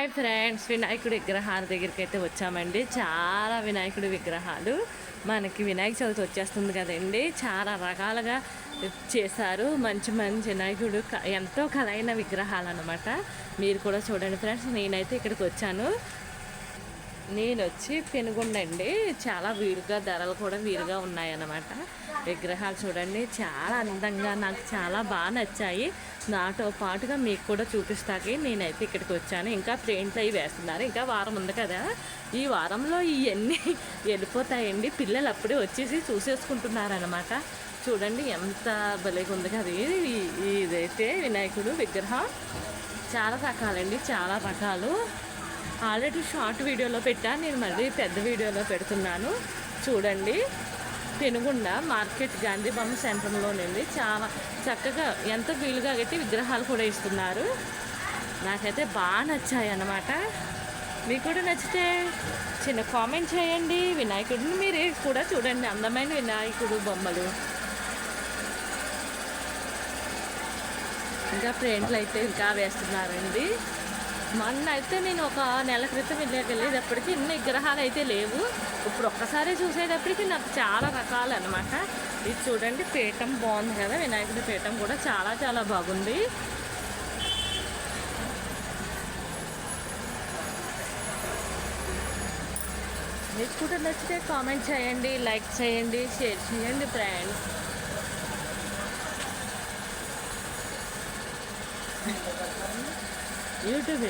Hi friends వినాయకుడి విగ్రహాల దగ్గరికి అయితే వచ్చామండి. చాలా వినాయకుడి విగ్రహాలు. మనకి వినాయక చవితి వచ్చేస్తుంది కదండి. చాలా రకాలుగా చేశారు. మంచి మంచి వినాయకుడు ఎంతో కలైన విగ్రహాలు అనమాట మీరు కూడా చూడండి ఫ్రెండ్స్ నేనైతే ఇక్కడికి వచ్చాను. నేను వచ్చి పెనుగుండండి. చాలా వీరుగా ధరలు కూడా వీలుగా ఉన్నాయన్నమాట. విగ్రహాలు చూడండి. చాలా అందంగా నాకు చాలా బాగా నచ్చాయి. నాతో పాటుగా మీకు కూడా చూపిస్తాకి నేనైతే ఇక్కడికి వచ్చాను. ఇంకా పెయింట్లు అవి వేస్తున్నారు. ఇంకా వారం ఉంది కదా. ఈ వారంలో ఇవన్నీ వెళ్ళిపోతాయండి. పిల్లలు అప్పుడే వచ్చేసి చూసేసుకుంటున్నారనమాట చూడండి ఎంత భలేగా ఉంది కదా. ఇది ఇదైతే వినాయకుడు విగ్రహం. చాలా రకాలండి. చాలా రకాలు. ఆల్రెడీ షార్ట్ వీడియోలో పెట్టాను నేను మళ్ళీ పెద్ద వీడియోలో పెడుతున్నాను. చూడండి. పెనుగొండ మార్కెట్ గాంధీ బొమ్మ సెంటర్లోనండి. చాలా చక్కగా ఎంత వీలుగా కట్టి విగ్రహాలు కూడా ఇస్తున్నారు. నాకైతే బాగా నచ్చాయి అన్నమాట మీకు కూడా నచ్చితే చిన్న కామెంట్ చేయండి. వినాయకుడిని మీరు కూడా చూడండి. అందమైన వినాయకుడు బొమ్మలు. ఇంకా ప్రేంట్లు అయితే ఇంకా వేస్తున్నారండి. మొన్న అయితే నేను ఒక నెల క్రితం వెళ్ళాక వెళ్ళేటప్పటికి ఇన్ని విగ్రహాలు అయితే లేవు. ఇప్పుడు ఒక్కసారి చూసేటప్పటికి నాకు చాలా రకాలు అనమాట ఇది చూడండి పీఠం బాగుంది కదా వినాయకుడి పీఠం కూడా చాలా చాలా బాగుంది. మీకు కూడా నచ్చితే కామెంట్ చేయండి లైక్ చేయండి షేర్ చేయండి ఫ్రెండ్స్. యూట్యూబ్